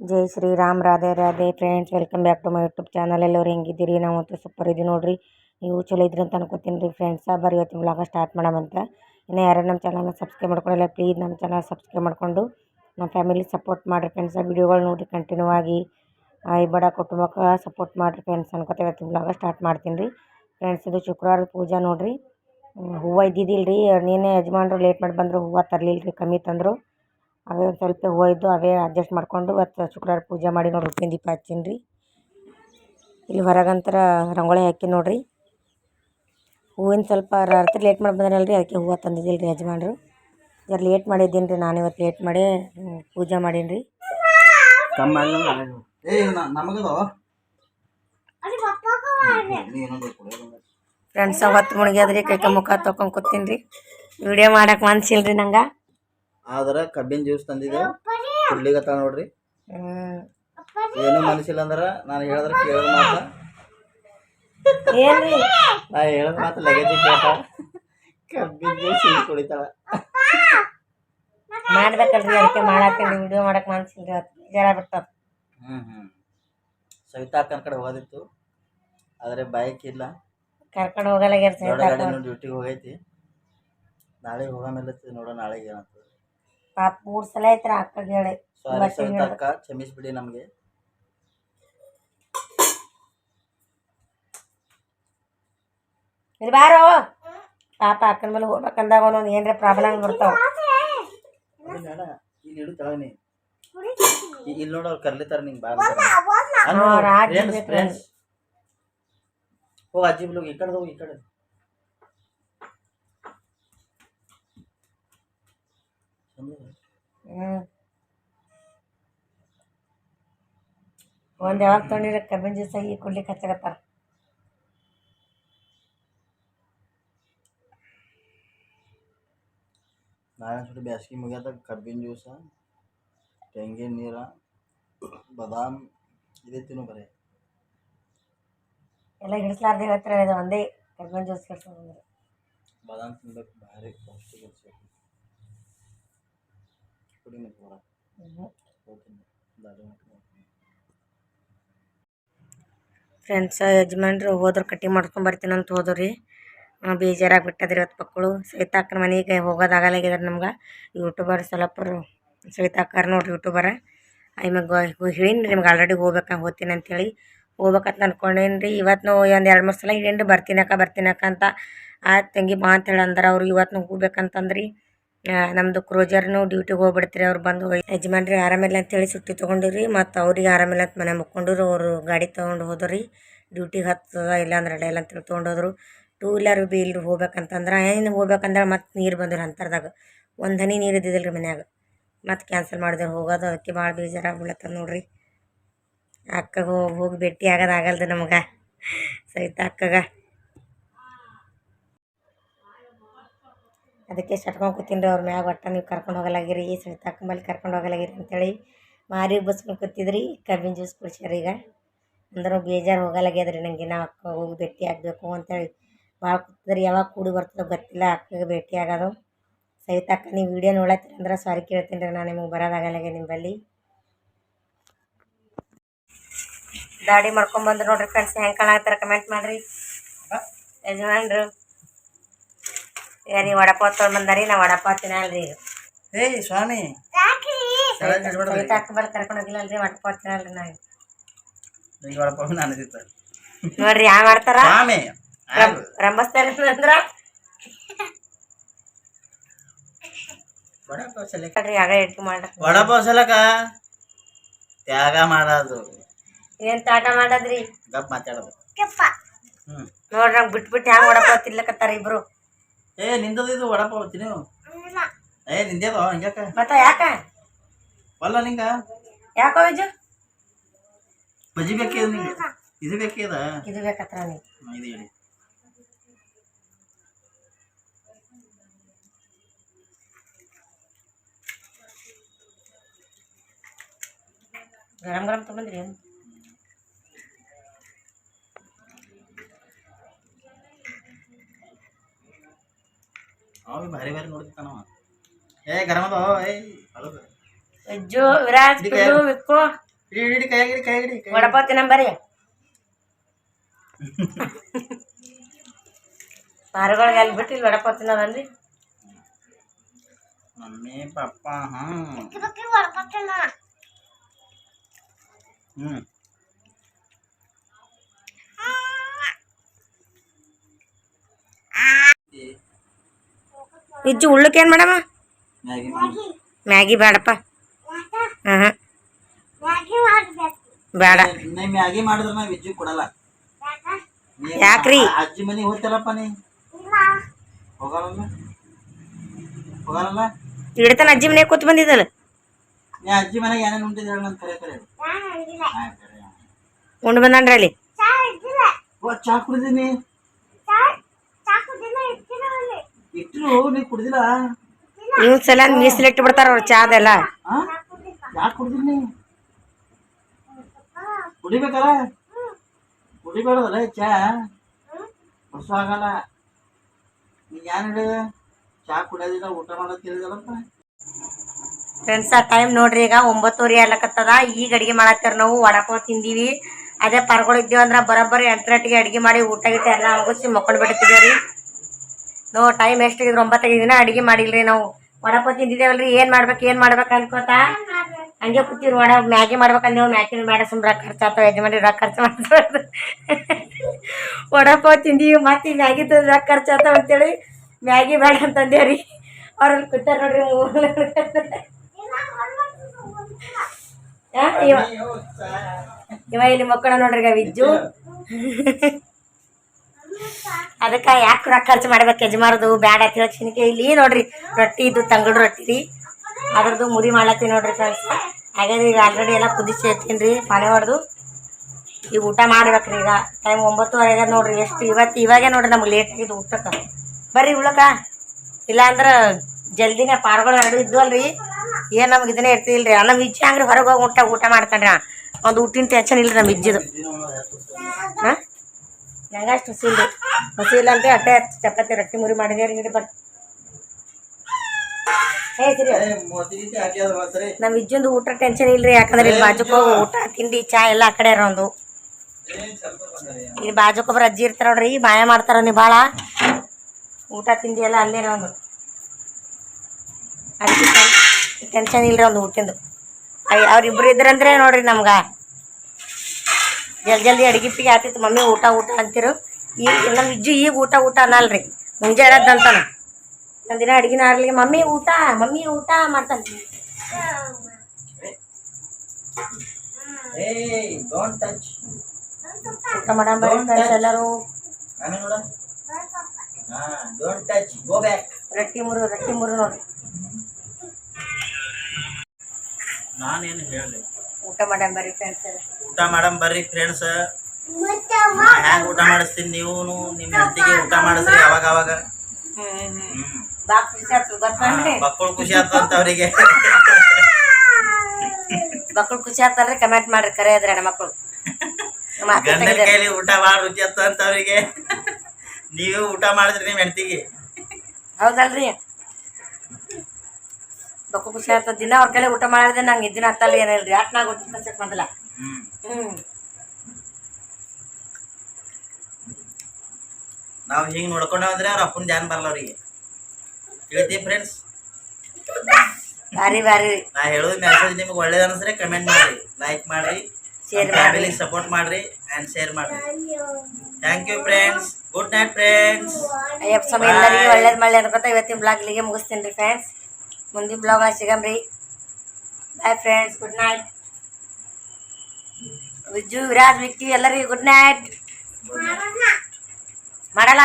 Jai Shri Ram, Radhe Radhe friends welcome back to my YouTube channel ಎಲ್ಲರೂ ಹೆಂಗಿದ್ದೀರಿ? ನಾವಂತೂ super ಇದ್ದೀವಿ ನೋಡಿರಿ. ನೀವು ಚಲೋ ಇದ್ರಿ ಅಂತ ಅನ್ಕೋತೀನಿ ರೀ ಫ್ರೆಂಡ್ಸ ಬರೀ ಇವತ್ತಿನ ವ್ಲಾಗ ಸ್ಟಾರ್ಟ್ ಮಾಡಮಂತ ಇನ್ನು ಯಾರು ನಮ್ಮ ಚಾನಲ್ನ ಸಬ್ಸ್ಕ್ರೈಬ್ ಮಾಡ್ಕೊಂಡಿಲ್ಲ ಪ್ಲೀಸ್ ನಮ್ಮ ಚಾನಲ್ ಸಬ್ಸ್ಕ್ರೈಬ್ ಮಾಡಿಕೊಂಡು ನಮ್ಮ ಫ್ಯಾಮಿಲಿ ಸಪೋರ್ಟ್ ಮಾಡಿರಿ ಫ್ರೆಂಡ್ಸ ವಿಡಿಯೋಗಳು ನೋಡಿರಿ ಕಂಟಿನ್ಯೂ ಆಗಿ. ಈ ಬಡ ಕುಟುಂಬಕ್ಕೆ ಸಪೋರ್ಟ್ ಮಾಡಿರಿ ಫ್ರೆಂಡ್ಸ್ ಅನ್ಕೋತ ಇವತ್ತಿನ ವ್ಲಾಗ ಸ್ಟಾರ್ಟ್ ಮಾಡ್ತೀನಿ ರೀ. ಫ್ರೆಂಡ್ಸ್ ಇದು ಶುಕ್ರವಾರದ ಪೂಜಾ ನೋಡಿರಿ. ಹೂವು ಇದ್ದಿದ್ದಿಲ್ಲ ರೀ ನೀನೇ ಯಜಮಾನ್ರು ಲೇಟ್ ಮಾಡಿ ಬಂದರು, ಹೂವು ತರಲಿಲ್ಲ ರೀ ಕಮ್ಮಿ ತಂದರು. ಅವೇ ಒಂದು ಸ್ವಲ್ಪ ಹೂವು ಇದ್ದು ಅವೇ ಅಡ್ಜಸ್ಟ್ ಮಾಡಿಕೊಂಡು ಮತ್ತು ಶುಕ್ರವಾರ ಪೂಜೆ ಮಾಡಿ ನೋಡಿ ಉಪ್ಪಿನ ದೀಪ ಹಚ್ಚೀನಿ ರೀ ಇಲ್ಲಿ ಹೊರಗಂತರ ರಂಗೋಳಿ ಹಾಕಿ ನೋಡಿರಿ. ಹೂವಿನ ಸ್ವಲ್ಪ ರಾತ್ರಿ ಲೇಟ್ ಮಾಡಿ ಬಂದ್ರಲ್ಲ ರೀ ಅದಕ್ಕೆ ಹೂವು ತಂದಿದ್ದಿಲ್ಲ ರೀ ಯಜಮಾನ್ರು. ಜರ ಲೇಟ್ ಮಾಡಿದ್ದೀನಿ ರೀ ನಾನು ಇವತ್ತು ಲೇಟ್ ಮಾಡಿ ಪೂಜೆ ಮಾಡೀನಿ ರೀ ಫ್ರೆಂಡ್ಸ್ ಅವತ್ತು ಮುಳುಗ್ಯಾದ್ರಿ ಕೈ ಕೈ ಮುಖ ತೊಗೊಂಡು ಕೂತೀನಿ ರೀ ವಿಡಿಯೋ ಮಾಡಕ್ಕೆ ಮನ್ಸಿಲ್ಲ ರೀ ನಂಗೆ. ಆದ್ರೆ ಕಬ್ಬಿನ ಜ್ಯೂಸ್ ತಂದಿದ್ದೆ. ಕುಡ್ಲಿಗತ್ತ ನೋಡ್ರಿ. ಏನು ಮನಸ್ಸಿಲ್ಲ ಅಂದ್ರ ನಾನು ಹೇಳಿದ್ರೆ ಕೇಳ ಮಾತ ಏನು ರೀ ನಾ ಹೇಳೋದು ಮಾತು ಲಗೇಜ್ ಕೇಳ್ತ. ಕಬ್ಬಿನ ಜ್ಯೂಸ್ ಹಿಂಗೆ ಕುಡಿತಾಳ. ಮಾಡ್ಬೇಕಲ್ರಿ ಅದಕ್ಕೆ ರೀ ವಿಡಿಯೋ ಮಾಡಕ್ಕೆ ಇವತ್ತು ಜರ ಬಿಡ್ತದ ಹ್ಞೂ ಹ್ಞೂ ಸವಿತಾ ಅಕ್ಕನ ಕಡೆ ಹೋಗೋದಿತ್ತು ಆದರೆ ಬೈಕ್ ಇಲ್ಲ. ಕರ್ಕೊಂಡು ಗಾಡಿನೂ ಡ್ಯೂಟಿಗೆ ಹೋಗೈತಿ. ನಾಳೆ ಹೋಗಾಮೇಲೆ ನೋಡೋಣ ನಾಳೆಗೆ ಏನಾಗ್ತದೆ ಪಾಪ ಮೂರು ಸಲ ಐತ್ರ ಅಕ್ಕಗೆ ಹೇಳಿ. ಸಾರಿ. ಅಕ್ಕ ಕ್ಷಮಿಸ್ಬಿಡಿ ನಮಗೆ. ಇಲ್ಲಿ ಬಾರೋ. ಪಾಪ ಅಕ್ಕನ ಮೇಲೆ ಹೋಗ್ಬೇಕಂದಾಗ ಒಂದೊಂದು ಏನ್ರ ಪ್ರಾಬ್ಲಮ್ ಬರ್ತಾವ. ಇಲ್ಲಿ ಇಡು ತಳನಿ ಇಲ್ಲಿ ನೋಡು ಅವ್ರು ಕರ್ಲಿತಾರ ನಿಂಗೆ ಬಾ ಫ್ರೆಂಡ್ಸ್ ಹೋಗಿ ಅಜ್ಜಿ ಬಿಲು ಈ ಕಡೆ ಹೋಗಿ ಈ ಕಡೆ. ಒಂದು ಯಾವಾಗ ತೊಗೊಂಡಿರ ಕಬ್ಬಿನ ಜ್ಯೂಸ ಆಗಿ ಕುಡ್ಲಿಕ್ಕೆ ಹಚ್ಚಕತ್ತಾರ ನಾಳೆ ಸುಟ್ಟು ಬ್ಯಾಸ್ಗಿ ಮುಗಿಯದ ಕಬ್ಬಿನ ಜ್ಯೂಸ ತೆಂಗಿನ ನೀರ ಬಾದಾಮ್ ಇದೇ ತಿನ್ನು ಬರೀ. ಎಲ್ಲ ಹಿಡಿಸ್ಲಾರ್ದೆ ಹೇಳ್ತಾರೆ ಇದು ಒಂದೇ ಕಬ್ಬಿನ ಜ್ಯೂಸ್ ಕೆಲಸ ಬಾದಾಮ್ ತಿನ್ಬೇಕು ಭಾರಿ ಪೌಷ್ಟಿಕ. ಫ್ರೆಂಡ್ಸ್ ಯಜಮಾನ್ರು ಹೋದ್ರೆ, ಕಟಿಂಗ್ ಮಾಡ್ಕೊಂಡು ಬರ್ತೀನಿ ಅಂತ ಬೇಜಾರಾಗಿ ಬಿಟ್ಟದ್ರಿ ಇವತ್ತು ಮಕ್ಕಳು. ಸವಿತಾಕ್ಕನ ಮನೆಗೆ ಹೋಗೋದಾಗಲಾಗಿದ್ರೆ ನಮ್ಗೆ. ಯೂಟ್ಯೂಬರ್ ಸ್ವಲ್ಪರು ಸವಿತಾಕ್ಕಾರ ನೋಡ್ರಿ ಯೂಟ್ಯೂಬರ ಆಮೇಲೆ ಹೇಳೀನಿ ರೀ ನಿಮ್ಗೆ ಆಲ್ರೆಡಿ ಹೋಗ್ಬೇಕು, ಹೋಗ್ತೀನಿ ಅಂತೇಳಿ. ಹೋಗ್ಬೇಕಂತ ಅನ್ಕೊಂಡೇನಿ ರೀ. ಇವತ್ತು ಒಂದು ಎರಡು ಮೂರು ಸಲ ಹೇಳೀನಿ ಬರ್ತೀನಕ್ಕ ಬರ್ತೀನಕ್ಕ ಅಂತ. ಆ ತಂಗಿ ಬಾ ಅಂತೇಳಿ ಅಂದ್ರೆ ಅವ್ರು ಇವತ್ತು ಹೋಗ್ಬೇಕಂತಂದ್ರಿ. ನಮ್ಮದು ಕ್ರೋಜರ್ನು ಡ್ಯೂಟಿಗೆ ಹೋಗ್ಬಿಡ್ತೀರಿ, ಅವ್ರು ಬಂದು ಯಜಮಾನ್ರಿ ಆರಾಮಿಲ್ಲ ಅಂತೇಳಿ ಸುಟ್ಟಿ ತೊಗೊಂಡಿರಿ ಮತ್ತು ಅವ್ರಿಗೆ ಆರಾಮಿಲ್ಲ ಅಂತ ಮನೆ ಮುಕ್ಕೊಂಡ್ರು ಅವರು ಗಾಡಿ ತೊಗೊಂಡು ಹೋದ್ರಿ ಡ್ಯೂಟಿಗೆ ಹತ್ತದ ಇಲ್ಲ ಅಂದ್ರೆ ಅಡ್ಡಿಲ್ಲ ಅಂತೇಳಿ ತೊಗೊಂಡೋದ್ರು ಟೂ ವೀಲರ್ ಬಿ ಇಲ್ಲಿ ಹೋಗ್ಬೇಕಂತಂದ್ರೆ ಏನು ಹೋಗ್ಬೇಕಂದ್ರೆ ಮತ್ತೆ ನೀರು ಬಂದ್ರು ಅಂತರ್ದಾಗ. ಒಂದು ಹನಿ ನೀರು ಇದ್ದಿದ್ದಿಲ್ಲ ರೀ ಮನ್ಯಾಗ. ಮತ್ತೆ ಕ್ಯಾನ್ಸಲ್ ಮಾಡಿದ್ರು, ಹೋಗೋದು, ಅದಕ್ಕೆ ಭಾಳ ಬೇಜಾರಾಗ್ಬಿಡತ್ತ ನೋಡ್ರಿ. ಅಕ್ಕಗೆ ಹೋಗಿ ಹೋಗಿ ಭೇಟಿ ಆಗೋದಾಗಲ್ದು ನಮ್ಗೆ. ಸಹಿತ ಅಕ್ಕಗ. ಅದಕ್ಕೆ ಸಟ್ಕೊಂಡು ಕೂತೀನಿ ರೀ ಅವ್ರ ಮ್ಯಾಗ ಒಟ್ಟ ನೀವು ಕರ್ಕೊಂಡು ಹೋಗಲಾಗಿರಿ ಸಹಿತ ಅಕ್ಕ ಮೇಲೆ ಕರ್ಕೊಂಡು ಹೋಗಲಾಗಿರಿ ಅಂತೇಳಿ ಮಾರಿ ಬಸ್ಕೊಂಡು ಕೂತಿದ್ರಿ, ಕಬ್ಬಿನ ಜ್ಯೂಸ್ ಕುಡಿಸ್ಯಾರ ಈಗ. ಅಂದ್ರೆ ಬೇಜಾರು ಹೋಗಲಾಗ್ಯದ್ರಿ ನನಗೆ ನಾವು ಅಕ್ಕ ಹೋಗಿ ಭೇಟಿ ಆಗಬೇಕು ಅಂತೇಳಿ. ಭಾಳ ಕೂತಿದ್ರಿ, ಯಾವಾಗ ಕೂಡಿ ಬರ್ತದೋ ಗೊತ್ತಿಲ್ಲ, ಅಕ್ಕಗೆ ಭೇಟಿ ಆಗೋದು. ಸಹಿತ ಅಕ್ಕ, ನೀವು ವಿಡಿಯೋ ನೋಡತ್ತೀರಿ ಅಂದ್ರೆ ಸಾರಿ ಕೇಳ್ತೀನಿ ರೀ ನಾನು ನಿಮಗೆ ಬರೋದಾಗಲಾಗೆ ನಿಮ್ಮಲ್ಲಿ ದಾಡಿ ಮಾಡ್ಕೊಂಬಂದು ನೋಡ್ರಿ ಫ್ರೆಂಡ್ಸ್ ಹೆಂಗೆ ಕಾಣತ್ತಾರ ಕಮೆಂಟ್ ಮಾಡಿರಿ. ಯಜಮಾನ್ರು. ಯಾರಿ ವಡಪಾವ್ ತೊಗೊಂಡು ಬಂದಾರಿ ನಾ ವಡಪಾವ್ ತಿನ್ನಲ್ರಿ ಈಗ. ಏಯ್ ಸ್ವಾಮಿ. ಕರ್ಕೊಂಡೋಗಿಲ್ಲ. ಸವಿತಾ ಅಕ್ಕ ಬಲ್ಲಿ ಕರ್ಕೊಂಡು ವಡಪಾವ್ ತಿನ್ನಲ್ರಿ ಈಗ. ನಾನು ನೋಡ್ರಿ ಯಾವ ಮಾಡ್ತಾರ? ಸ್ವಾಮಿ. ರಂಬಸ್ತಾರ ಅಂದ್ರ? ವಡಪಾವ್ ಸಲಕ ನೋಡ್ರಿ ಆಗ ಇಟ್ಟು ಮಾಡ್ರಿ ವಡಪಾವ್ ಸಲಕ ತ್ಯಾಗ ಮಾಡೋದು. ಏನ್ ತಾಟ ಮಾಡದ್ರಿ? ಗಪ್ ಮಾತಾಡೋದು. ನೋಡ್ರಿ ಬಿಟ್ಬಿಟ್ಟು ಹ್ಯಾಂಗ ವಡಪಾವ್ ತಿನ್ಲಕತ್ತಾರ ಇಬ್ರು? ಏ ನಿಂದದ ಇದು ವಡಪಾವ್ ತಿನ್ನು ಏ ನಿಂದೇದೋ ಹಿಂಗ್ಯಾಕ? ಮತ್ತ ಯಾಕ? ಅಲ್ಲ ನಿಂಗ? ಯಾಕೋ ವಿಜು ಬಜ್ಜಿ ಬೇಕೇ ನಿಂಗೆ? ಇದು ಬೇಕೇ ಅದ? ಇದು ಬೇಕತ್ರ ಇದು ಹೇಳಿ. ಗರಂ ಗರಂ ತಗೊಂಡ್ರಿ ಅವ ಭಾರಿ ಭಾರಿ ನೋಡ್ತಿರ್ತಾನವ ಏ ಗರಮದ ಏಯ್ ಅಳದು ವಿಜ್ಜು ವಿರಾಜ್ ಇದಕ್ಕೆ ಪಿಲ್ಲು ವಿಕ್ಕು. ಹಿಡಿ ಹಿಡಿ ಕೈ ಹಿಡಿ ಕೈ ಹಿಡಿ ಕೈ ವಡಪಾವ್ ತಿನ್ನಂಬರಿ ಪಾರುಗಳಿಗೆ ಅಲ್ಲಿ ಬಿಟ್ಟು ಇಲ್ಲಿ ವಡಪಾವ್ ತಿನ್ನೋದನ್ರಿ ಮಮ್ಮಿ ಪಪ್ಪ ಹಾ ಹ್ಮ್. ಇಜ್ಜು ಉಳ್ಳಕ್ಕೆ ಏನು ಮಾಡಮ್ಮ? ಮ್ಯಾಗಿ. ಮ್ಯಾಗಿ ಬೇಡಪ್ಪ. ಹಾಂ ಹಾಂ ಬೇಡ. ಮ್ಯಾಗಿ ಮಾಡಿದ್ರೆ ನಾ ವಿಜ್ಜು ಕೊಡಲ್ಲ. ಯಾಕ್ರಿ? ಅಜ್ಜಿ ಮನೆ ಹೋಗ್ತಲ್ಲಪ್ಪ ನೀ? ಹೋಗಲ್ಲ ಹೋಗಲ್ಲ ಇಡ್ತಾನ ಅಜ್ಜಿ ಮನೆಗೆ ಕೂತ್ ಬಂದಿದ್ದಲ್ಲ? ನೀ ಅಜ್ಜಿ ಮನೆಗೆ ಏನೇನು ಉಂಟಿದ್ ಹೇಳ ನಂಗೆ ಕರೆ ಕರೆ. ಉಂಡು ಬಂದನ್ರಿ ಅಲ್ಲಿ. ಚಾ ಕುಡಿದೀನಿ ಇಟ್ಟರು ನೀ ಕುಡ್ದಿಲ್ಲ? ಇವ್ ಸಲ ಮೀಸಲಿಟ್ಟು ಬಿಡ್ತಾರ ಅವ್ರ ಚಾದೆಲ್ಲ. ಯಾಕೆ ಕುಡ್ದಿನಿ ಕುಡಿಬೇಕಲ್ಲ? ಕುಡಿಬೇಡದಲ್ಲ ಚಾ? ಹೊಸ ಆಗಲ್ಲ. ನೀ ಏನ್ ಹೇಳಿದ? ಚಾ ಕುಡಿಯೋದಿಲ್ಲ ಊಟ ಮಾಡೋದು ತಿಳಿದಲ್ಲಪ್ಪ ಫ್ರೆಂಡ್ಸ್ ಆ ಟೈಮ್ ನೋಡ್ರಿ ಈಗ ಒಂಬತ್ತುವರೆ ಆಗ್ಲಕತ್ತದ. ಈಗ ಅಡಿಗೆ ಮಾಡತ್ತಾರ ನಾವು. ವಡಪಾವ್ ತಿಂದೀವಿ. ಅದೇ ಪರ್ಗಳು ಇದ್ದೀವಿ ಅಂದ್ರೆ ಬರೋಬ್ಬರಿ ಎಂಟರಟ್ಟಿಗೆ ಅಡಿಗೆ ಮಾಡಿ ಊಟ ಗೀಟ ಎಲ್ಲ ಮುಗಿಸಿ ಮಕ್ಕೊಂಡು ಬಿಡ್ತಿದ್ದೇವ್ರಿ ನೋ ಟೈಮ್ ಎಷ್ಟಾಗಿದ್ರು ಒಂಬತ್ತೈದು ದಿನ ಅಡಿಗೆ ಮಾಡಿಲ್ರಿ ನಾವು. ವಡಪ ತಿಂದಿದ್ದೇವಲ್ರಿ, ಏನ್ ಮಾಡ್ಬೇಕು ಏನ್ ಮಾಡ್ಬೇಕು ಅನ್ಕೋತ ಹಂಗೆ ಕೂತಿರ್ ವಡ. ಮ್ಯಾಗಿ ನೀವು ಮ್ಯಾಗಿ ಬೇಡ ಸುಮ್ ರೊಕ್ಕ ಖರ್ಚಾಗ್ತಾವ ಯಜಮಾನಿ ರೊಕ್ಕ ಖರ್ಚು ಮಾಡ್ತಾರೆ ವಡಪಾವ್ ತಿಂದೀವಿ, ಮತ್ತೆ ಮ್ಯಾಗಿ ತಂದು ರೊಕ್ಕ ಖರ್ಚಾಗ್ತಾವ ಅಂತೇಳಿ ಮ್ಯಾಗಿ ಬೇಡ ಅಂತಂದೇವ್ರಿ ಅವ್ರಲ್ಲಿ ಕೂತಾರ ನೋಡ್ರಿ ಇವ ಇಲ್ಲಿ ಮಕ್ಕಳ ನೋಡ್ರಿ ವಿಜ್ಜು. ಅದಕ್ಕೆ ಯಾಕೆ ರೊಕ್ಕ ಖರ್ಚು ಮಾಡ್ಬೇಕು ಯಜಮಾರದು ಬ್ಯಾಡ ಅಂತ ಇಲ್ಲಿ ನೋಡ್ರಿ, ರೊಟ್ಟಿ ಇದು ತಂಗಳು ರೊಟ್ಟಿ. ರೀ ಅದ್ರದ್ದು ಮುರಿ ಮಾಡ್ಲತ್ತೀನಿ ನೋಡ್ರಿ ಫ್ರೆಂಡ್ಸ್ ಹಾಗಾದ್ರೆ ಈಗ ಆಲ್ರೆಡಿ ಎಲ್ಲ ಕುದಿಸಿ ಎತ್ತೀನಿ ರೀ ಪಾನೆ ಹೊಡೆದು ಈಗ ಊಟ ಮಾಡ್ಬೇಕ್ರಿ ಈಗ. ಟೈಮ್ ಒಂಬತ್ತುವರೆ ಆಗ್ಯದ ನೋಡ್ರಿ. ಎಷ್ಟು ಇವತ್ತು ಇವಾಗೆ ನೋಡ್ರಿ ನಮ್ಗೆ ಲೇಟ್ ಆಗಿದ್ದು ಊಟಕ್ಕೆ. ಬರ್ರಿ ಉಳಕ ಇಲ್ಲಾಂದ್ರೆ ಜಲ್ದಿನೇ ಪಾರ್ಗಳು ಎರಡು ಇದ್ವಲ್ರಿ. ಏನು ನಮ್ಗೆ ಇದನ್ನೇ ಇರ್ತಿಲ್ರಿ ನಮ್ಮ ಇಜ್ಜಿ ಹಂಗ್ರಿ ಹೊರಗೆ ಹೋಗಿ ಊಟ ಊಟ ಮಾಡ್ತಾನ್ರಿ ಒಂದು ಊಟಿನ ಟೆನ್ಷನ್ ಇಲ್ಲ ನಮ್ಮ ಇಜ್ಜಿದು ಹಾಂ? ನಂಗೆ ಅಷ್ಟು ಹಸಿ ಇಲ್ರಿ ಹಸಿ ಇಲ್ಲ ಅಂತ ಅಟ್ಟೆ ಚಪಾತಿ ರೊಟ್ಟಿ ಮುರಿ ಮಾಡಿದೆ ಹಿಡಿ ಬಟ್ ನಮ್ಮ ಇಜ್ಜಂದು ಊಟ ಟೆನ್ಷನ್ ಇಲ್ರಿ ಯಾಕಂದ್ರೆ ಇಲ್ಲಿ ಬಾಜುಕ್ ಹೋಗಿ ಊಟ ತಿಂಡಿ ಚಾ ಎಲ್ಲ ಆ ಕಡೆ ಇರೋದು. ಇಲ್ಲಿ ಬಾಜುಕ್ ಒಬ್ರು ಅಜ್ಜಿ ಇರ್ತಾರ ನೋಡ್ರಿ ಮಾಯ ಮಾಡ್ತಾರ ನೀವು ಭಾಳ ಊಟ ತಿಂಡಿ ಎಲ್ಲ ಅಲ್ಲೇ ಒಂದು ಅದಕ್ಕೆ ಟೆನ್ಷನ್ ಇಲ್ರಿ ಒಂದು ಊಟಿಂದು ಅಯ್ಯ ಅವ್ರಿಬ್ರು ಇದ್ರಂದ್ರೆ ನೋಡ್ರಿ ನಮ್ಗೆ. ಜಲ್ದಿ ಜಲ್ದಿ ಅಡುಗೆ ಪಿಗೆ ಆತಿತ್ತು ಮಮ್ಮಿ ಊಟ ಊಟ ಅಂತಿರು. ಈಗ ನಮ್ಮ ಇಜ್ಜು ಈಗ ಊಟ ಊಟ ಅನ್ನಲ್ರಿ. ಮುಂಜಾನೆ ಅಂತಾನ. ಒಂದಿನ ದಿನ ಅಡಿಗೆನ ಆರ್ಲಿಗೆ ಮಮ್ಮಿ ಊಟ ಮಮ್ಮಿ ಊಟ ಮಾಡ್ತಾನೆ. ಊಟ ಮಾಡಂಬ ಫ್ರೆಂಡ್ಸ್ ಎಲ್ಲರೂ. ನೋಡ. ರೊಟ್ಟಿ ಮುರು ರೊಟ್ಟಿ ಮುರು ನೋಡ್ರಿ. ನಾನೇನು ಹೇಳಿ ಊಟ ಮಾಡಂಬರಿ ಫ್ರೆಂಡ್ಸ್ ಊಟ ಮಾಡಮ್ ಬರ್ರಿ ಫ್ರೆಂಡ್ಸ್ ಹ್ಯಾಂಗ ಊಟ ಮಾಡಿಸ್ತೀನಿ ನೀವು ನಿಮ್ಮ ಹೆಂಡತಿಗೆ ಊಟ ಮಾಡಿಸ್ರಿ ಅವಾಗ ಅವಾಗ. ಮಕ್ಕಳು ಖುಷಿ ಆಗ್ತಂತ ಅವರಿಗೆ. ಮಕ್ಕಳು ಖುಷಿ ಆತಲ್ರಿ ಕಮೆಂಟ್ ಮಾಡ್ರಿ ಕರೆ ಅದ್ರಿ ಹೆಣ್ಮಕ್ಳು. ನಮ್ಮ ಗಂಡನ ಕೈಲಿ ಊಟ ಮಾಡಿ ರುಚಿ ಆಗ್ತಂತ ಅಂತ ಅವರಿಗೆ. ನೀವು ಊಟ ಮಾಡಿದ್ರಿ ನಿಮ್ಮ ಹೆಂಡತಿಗೆ. ಹೌದಲ್ರಿ? ಮಕ್ಳು ಖುಷಿ ಆಗ್ತದ ದಿನ ಅವ್ರ ಕೈಲಿ ಊಟ ಮಾಡಿದ್ರೆ ನಂಗೆ ಇದ್ದಿನ ಹತ್ತಲ್ಲ ಏನಿಲ್ರಿ ಯಾಕೆ ನಾ ಊಟ ಚೆಕ್ ಮಾಡಲ್ಲ ಹ್ಮ್. ಹ್ಮ್. ನಾವು ಹಿಂಗೆ ನೋಡ್ಕೊಂಡು ಹೋದ್ರೆ ಅವ್ರ ಅಪ್ಪನ ಧ್ಯಾನ ಬರಲ್ಲ ಅವ್ರಿಗೆ. ಹೇಳ್ತೀವಿ ಫ್ರೆಂಡ್ಸ್ ಬಾರಿ ಬಾರಿ. ನಾ ಹೇಳೋದು ಮೆಸೇಜ್ ನಿಮ್ಗೆ ಒಳ್ಳೇದು ಅನಿಸ್ರೆ ಕಮೆಂಟ್ ಮಾಡ್ರಿ. ಲೈಕ್ ಮಾಡ್ರಿ ಶೇರ್ ಫ್ಯಾಮಿಲಿಗೆ ಸಪೋರ್ಟ್ ಮಾಡ್ರಿ. ಆ್ಯಂಡ್ ಶೇರ್ ಮಾಡ್ರಿ. Thank you friends good night friends Ayyappa Swamy ಎಲ್ಲರಿಗೂ ಒಳ್ಳೇದು ಮಳ್ಳಿ ಅನ್ಕೋತ ಇವತ್ತಿನ ಬ್ಲಾಗ್ ಇಲ್ಲಿಗೆ ಮುಗಿಸ್ತೀನಿ ರೀ ಫ್ರೆಂಡ್ಸ್ ಮುಂದಿನ blog ಸಿಗಮ್ರಿ bye friends good night Vijju Viraj Vicky ಎಲ್ಲರಿಗೂ ಗುಡ್ ನೈಟ್ ಮಾಡಲ್ಲ